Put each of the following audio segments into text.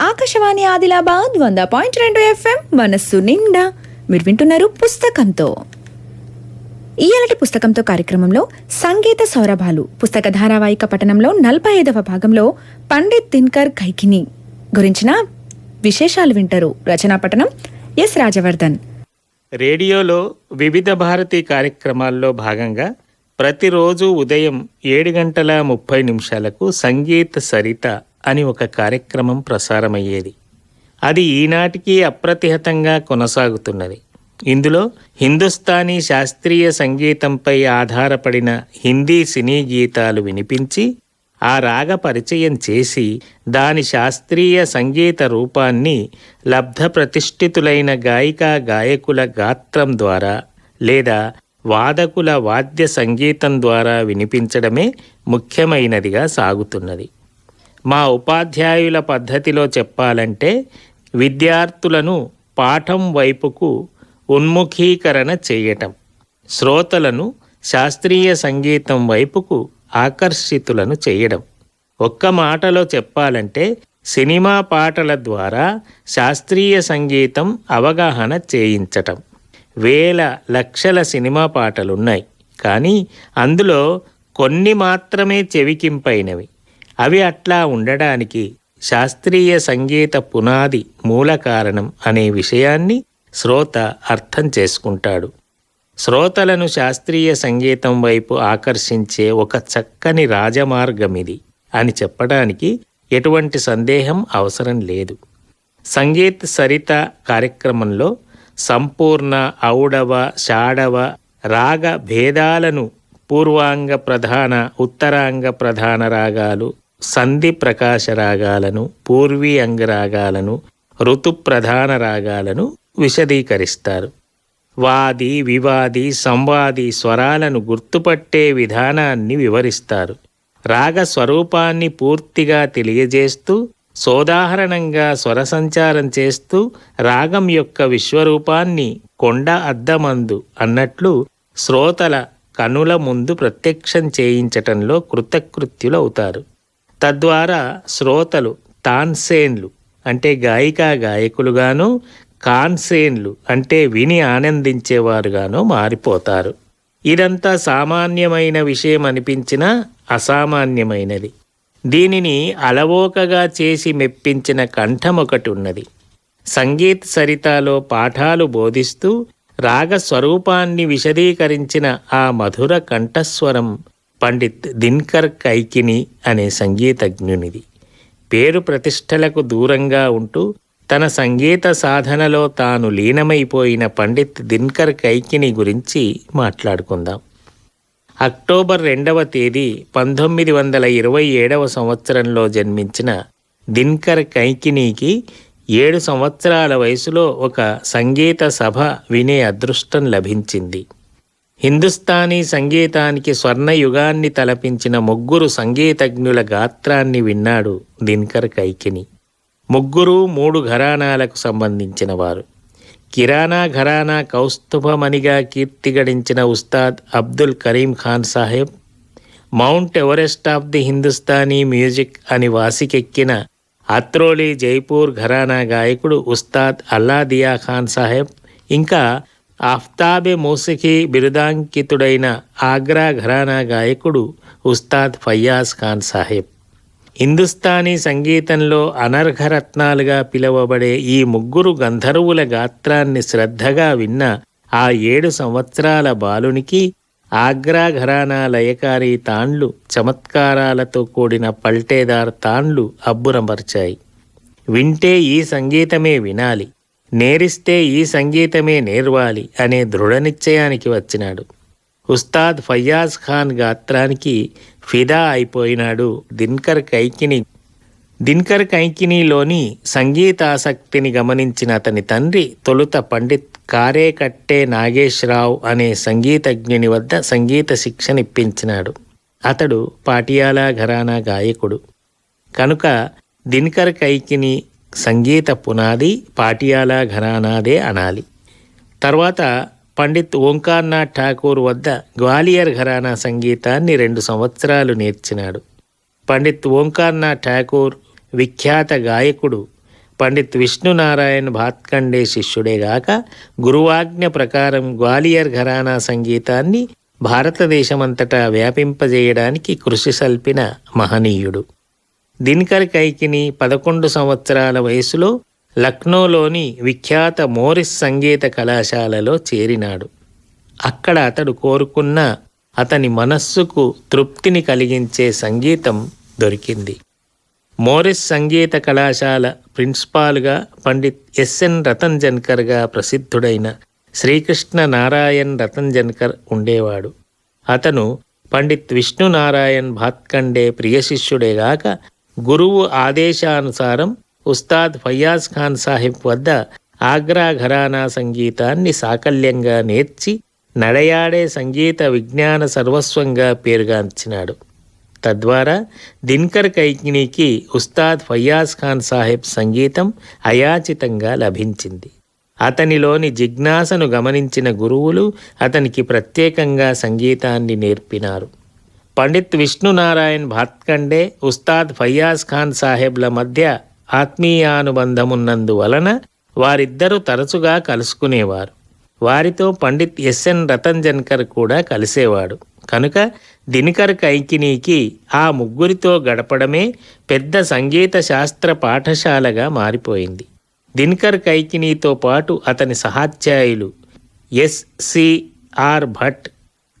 ఆకాశవాణి ఆదిలాబాద్ వంద పాయింట్ రెండు ఎఫ్ఎం మనస్సు నిండా. మీరు వింటున్నారు పుస్తకంతో. ఈయలటి పుస్తకంతో కార్యక్రమంలో సంగీత సౌరభాలు పుస్తక ధారావాహిక పఠనంలో నలభై ఐదవ భాగంలో పండిత్ దిన్కర్ కైకిని గురించిన విశేషాలు వింటారు రచనా పఠనం ఎస్ రాజవర్ధన్. రేడియోలో వివిధ భారతి కార్యక్రమాల్లో భాగంగా ప్రతిరోజు ఉదయం ఏడు గంటల ముప్పై నిమిషాలకు సంగీత సరిత అని ఒక కార్యక్రమం ప్రసారమయ్యేది. అది ఈనాటికి అప్రతిహతంగా కొనసాగుతున్నది. ఇందులో హిందుస్థానీ శాస్త్రీయ సంగీతంపై ఆధారపడిన హిందీ సినీ గీతాలు వినిపించి ఆ రాగ పరిచయం చేసి దాని శాస్త్రీయ సంగీత రూపాన్ని లబ్ధ ప్రతిష్ఠితులైన గాయికా గాయకుల గాత్రం ద్వారా లేదా వాదకుల వాద్య సంగీతం ద్వారా వినిపించడమే ముఖ్యమైనదిగా సాగుతున్నది. మా ఉపాధ్యాయుల పద్ధతిలో చెప్పాలంటే విద్యార్థులను పాఠం వైపుకు ఉన్ముఖీకరణ చేయటం శ్రోతలను శాస్త్రీయ సంగీతం వైపుకు ఆకర్షితులను చేయడం. ఒక్క మాటలో చెప్పాలంటే సినిమా పాటల ద్వారా శాస్త్రీయ సంగీతం అవగాహన చేయించటం. వేల లక్షల సినిమా పాటలున్నాయి కానీ అందులో కొన్ని మాత్రమే చెవికింపైనవి. అవి అట్లా ఉండడానికి శాస్త్రీయ సంగీత పునాది మూల కారణం అనే విషయాన్ని శ్రోత అర్థం చేసుకుంటాడు. శ్రోతలను శాస్త్రీయ సంగీతం వైపు ఆకర్షించే ఒక చక్కని రాజమార్గం ఇది అని చెప్పడానికి ఎటువంటి సందేహం అవసరం లేదు. సంగీత్ సరిత కార్యక్రమంలో సంపూర్ణ ఔడవ షాడవ రాగ భేదాలను పూర్వాంగ ప్రధాన ఉత్తరాంగ ప్రధాన రాగాలు సంధి ప్రకాశ రాగాలను పూర్వీ అంగరాగాలను ఋతుప్రధాన రాగాలను విశదీకరిస్తారు. వాది వివాది సంవాది స్వరాలను గుర్తుపట్టే విధానాన్ని వివరిస్తారు. రాగ స్వరూపాన్ని పూర్తిగా తెలియజేస్తూ సోదాహరణంగా స్వర సంచారం చేస్తూ రాగం యొక్క విశ్వరూపాన్ని కొండ అద్దమందు అన్నట్లు శ్రోతల కనుల ముందు ప్రత్యక్షం చేయించటంలో కృతకృత్యులవుతారు. తద్వారా శ్రోతలు తాన్సేన్లు అంటే గాయికా గాయకులుగాను కాన్సేన్లు అంటే విని ఆనందించేవారుగాను మారిపోతారు. ఇదంతా సామాన్యమైన విషయం అనిపించినా అసామాన్యమైనది. దీనిని అలవోకగా చేసి మెప్పించిన కంఠం ఒకటి ఉన్నది సంగీత్ సరితాలో పాఠాలు బోధిస్తూ రాగ స్వరూపాన్ని విశదీకరించిన ఆ మధుర కంఠస్వరం పండిత్ దిన్కర్ కైకిని అనే సంగీతజ్ఞునిది. పేరు ప్రతిష్టలకు దూరంగా ఉంటూ తన సంగీత సాధనలో తాను లీనమైపోయిన పండిత్ దిన్కర్ కైకిని గురించి మాట్లాడుకుందాం. అక్టోబర్ రెండవ తేదీ పంతొమ్మిది వందల ఇరవై ఏడవ సంవత్సరంలో జన్మించిన దిన్కర్ కైకినీకి ఏడు సంవత్సరాల వయసులో ఒక సంగీత సభ వినే అదృష్టం లభించింది. హిందుస్థానీ సంగీతానికి స్వర్ణయుగాన్ని తలపించిన ముగ్గురు సంగీతజ్ఞుల గాత్రాన్ని విన్నాడు దినకర్ కైకిని. ముగ్గురు మూడు ఘరానాలకు సంబంధించిన వారు కిరాణా ఘరానా కౌస్తుభమణిగా కీర్తి గడించిన Ustad Abdul Karim Khan Saheb Mount Everest of the Hindustani music అని వాసికెక్కిన అత్రోలి జైపూర్ ఘరానా గాయకుడు ఉస్తాద్ అల్లాదియా ఖాన్ సాహెబ్ ఇంకా ఆఫ్తాబే మోసికి బిరుదాంకితుడైన ఆగ్రా ఘరానా గాయకుడు ఉస్తాద్ ఫయ్యాజ్ ఖాన్ సాహెబ్. హిందుస్థానీ సంగీతంలో అనర్ఘరత్నాలుగా పిలువబడే ఈ ముగ్గురు గంధర్వుల గాత్రాన్ని శ్రద్ధగా విన్న ఆ ఏడు సంవత్సరాల బాలునికి ఆగ్రా ఘరానా లయకారి తాండ్లు చమత్కారాలతో కూడిన పల్టేదార్ తాండ్లు అబ్బురమర్చాయి వింటే ఈ సంగీతమే వినాలి. నేరిస్తే ఈ సంగీతమే నేర్వాలి అనే దృఢ నిశ్చయానికి వచ్చినాడు. ఉస్తాద్ ఫయ్యాజ్ ఖాన్ గాత్రానికి ఫిదా అయిపోయినాడు దిన్కర్ కైకిని. దిన్కర్ కైకినీలోని సంగీతాసక్తిని గమనించిన అతని తండ్రి తొలుత పండిత్ కారేకట్టే నాగేశ్రావు అనే సంగీతజ్ఞుని వద్ద సంగీత శిక్షణ ఇప్పించినాడు అతడు పాటియాలా ఘరానా గాయకుడు. కనుక దినకర్ కైకిని సంగీత పునాది పాటియాలా ఘరానాదే అనాలి. తర్వాత పండిత్ ఓంకార్నాథ్ ఠాకూర్ వద్ద గ్వాలియర్ ఘరానా సంగీతాన్ని రెండు సంవత్సరాలు నేర్చినాడు. పండిత్ ఓంకార్నాథ్ ఠాకూర్ విఖ్యాత గాయకుడు. పండిత్ విష్ణునారాయణ్ భాత్కండే శిష్యుడేగాక గురువాజ్ఞ ప్రకారం గ్వాలియర్ ఘరానా సంగీతాన్ని భారతదేశమంతటా వ్యాపింపజేయడానికి కృషి సల్పిన మహనీయుడు. దినకర్ కైకిని పదకొండు సంవత్సరాల వయసులో లక్నోలోని విఖ్యాత మోరిస్ సంగీత కళాశాలలో చేరినాడు. అక్కడ అతడు కోరుకున్న అతని మనస్సుకు తృప్తిని కలిగించే సంగీతం దొరికింది. మోరిస్ సంగీత కళాశాల ప్రిన్సిపాల్గా పండిత్ ఎస్ఎన్ రతన్ జన్కర్గా ప్రసిద్ధుడైన శ్రీకృష్ణ నారాయణ్ రతన్ జన్కర్ ఉండేవాడు. అతను పండిత్ విష్ణునారాయణ్ భాత్కండే ప్రియశిష్యుడేగాక గురువు ఆదేశానుసారం ఉస్తాద్ ఫయ్యాజ్ ఖాన్ సాహిబ్ వద్ద ఆగ్రా ఘరానా సంగీతాన్ని సాకల్యంగా నేర్చి నడయాడే సంగీత విజ్ఞాన సర్వస్వంగా పేరుగాంచినాడు. తద్వారా దిన్కర్ కైకినీకి ఉస్తాద్ ఫయాజ్ ఖాన్ సాహెబ్ సంగీతం అయాచితంగా లభించింది. అతనిలోని జిజ్ఞాసను గమనించిన గురువులు అతనికి ప్రత్యేకంగా సంగీతాన్ని నేర్పినారు. పండిత్ విష్ణునారాయణ్ భాత్కండే ఉస్తాద్ ఫయ్యాజ్ ఖాన్ సాహెబ్ల మధ్య ఆత్మీయానుబంధమున్నందువలన వారిద్దరూ తరచుగా కలుసుకునేవారు. వారితో పండిత్ ఎస్ఎన్ రతన్ జన్కర్ కూడా కలిసేవాడు. కనుక దినకర్ కైకినీకి ఆ ముగ్గురితో గడపడమే పెద్ద సంగీత శాస్త్ర పాఠశాలగా మారిపోయింది. దినకర్ కైకినీతో పాటు అతని సహాధ్యాయులు S C R Bhatt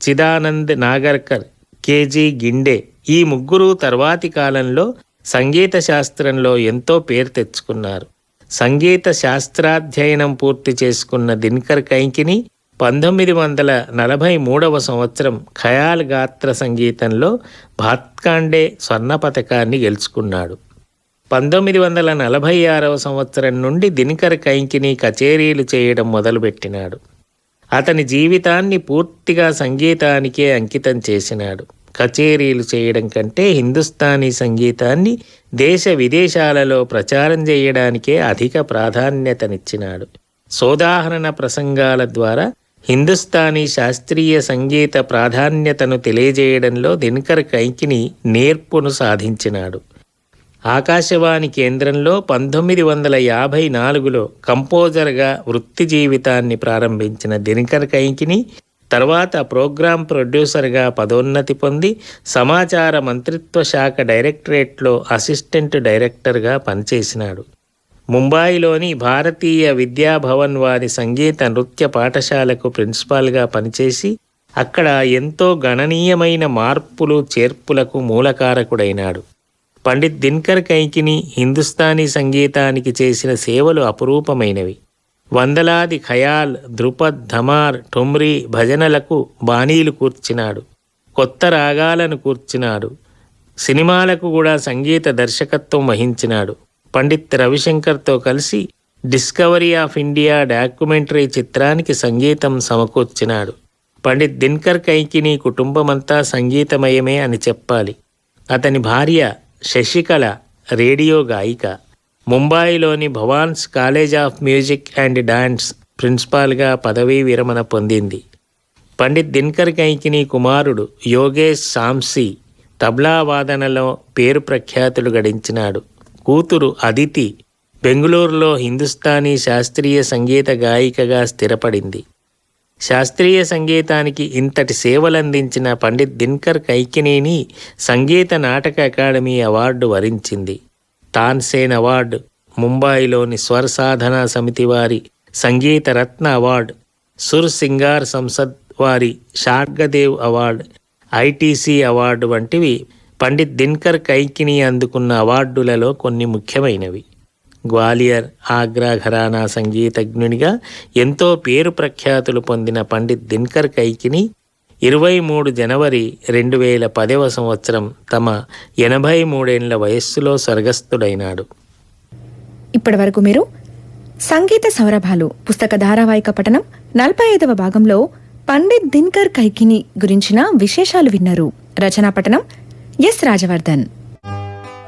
Chidanand Nagarkar K G Ginde ఈ ముగ్గురు తర్వాతి కాలంలో సంగీత శాస్త్రంలో ఎంతో పేరు తెచ్చుకున్నారు. సంగీత శాస్త్రాధ్యయనం పూర్తి చేసుకున్న దినకర్ కైకిని పంతొమ్మిది వందల నలభై మూడవ సంవత్సరం ఖయాల్ గాత్ర సంగీతంలో భాత్కాండే స్వర్ణ పథకాన్ని గెలుచుకున్నాడు. పంతొమ్మిది వందల నలభై ఆరవ సంవత్సరం నుండి దినకర్ కైకిని కచేరీలు చేయడం మొదలుపెట్టినాడు. అతని జీవితాన్ని పూర్తిగా సంగీతానికే అంకితం చేసినాడు. కచేరీలు చేయడం కంటే హిందుస్థానీ సంగీతాన్ని దేశ విదేశాలలో ప్రచారం చేయడానికే అధిక ప్రాధాన్యతనిచ్చినాడు. సోదాహరణ ప్రసంగాల ద్వారా హిందుస్థానీ శాస్త్రీయ సంగీత ప్రాధాన్యతను తెలియజేయడంలో దినకర్ కైకిని నేర్పును సాధించినాడు. ఆకాశవాణి కేంద్రంలో పంతొమ్మిది వందల యాభై నాలుగులో కంపోజర్గా వృత్తి జీవితాన్ని ప్రారంభించిన దినకర్ కైకిని తర్వాత ప్రోగ్రాం ప్రొడ్యూసర్గా పదోన్నతి పొంది సమాచార మంత్రిత్వ శాఖ డైరెక్టరేట్లో అసిస్టెంట్ డైరెక్టర్గా పనిచేసినాడు. ముంబాయిలోని భారతీయ విద్యాభవన్ వారి సంగీత నృత్య పాఠశాలకు ప్రిన్సిపాల్గా పనిచేసి అక్కడ ఎంతో గణనీయమైన మార్పులు చేర్పులకు మూలకారకుడైనాడు. పండిత్ దిన్కర్ కైకిని హిందుస్థానీ సంగీతానికి చేసిన సేవలు అపురూపమైనవి. వందలాది ఖయాల్ ధృపద్ ధమార్ ఠుమ్రీ భజనలకు బాణీలు కూర్చినాడు. కొత్త రాగాలను కూర్చినాడు. సినిమాలకు కూడా సంగీత దర్శకత్వం వహించినాడు. పండిత్ రవిశంకర్తో కలిసి డిస్కవరీ ఆఫ్ ఇండియా డాక్యుమెంటరీ చిత్రానికి సంగీతం సమకూర్చినాడు. పండిత్ దిన్కర్ కైకిని కుటుంబమంతా సంగీతమయమే అని చెప్పాలి. అతని భార్య శశికళ రేడియో గాయిక. ముంబాయిలోని Bhavan's college of music and dance ప్రిన్సిపాల్గా పదవీ విరమణ పొందింది. పండిత్ దినకర్ కైకిని కుమారుడు యోగేష్ సాంసీ తబ్లా వాదనలో పేరు ప్రఖ్యాతులు గడించినాడు. కూతురు అదితి బెంగుళూరులో హిందుస్థానీ శాస్త్రీయ సంగీత గాయికగా స్థిరపడింది. శాస్త్రీయ సంగీతానికి ఇంతటి సేవలందించిన పండిత్ దినకర్ కైకినీని సంగీత నాటక అకాడమీ అవార్డు వరించింది. తాన్సేన్ అవార్డు ముంబాయిలోని స్వర సాధనా సమితి వారి సంగీత రత్న అవార్డు సుర్ సింగార్ సంసద్ వారి షార్గదేవ్ అవార్డు ఐటీసీ అవార్డు వంటివి పండిత్ దినకర్ కైకిని అందుకున్న అవార్డులలో కొన్ని ముఖ్యమైనవి. గ్వాలియర్ ఆగ్రా ఘరానా సంగీతజ్ఞునిగా ఎంతో పేరు ప్రఖ్యాతులు పొందిన పండిత్ దినకర్ కైకిని ఇరవై మూడు జనవరి రెండు వేల పదవ సంవత్సరం తమ ఎనభై మూడేండ్ల వయస్సులో స్వర్గస్థుడైనాడు. ఇప్పటి వరకు మీరు సంగీత సౌరభాలు పుస్తక ధారావాహిక పఠనం నలభై ఐదవ భాగంలో పండిత్ దినకర్ కైకిని గురించిన విశేషాలు విన్నారు. రచనా పఠనం ఎస్ రాజవర్ధన్.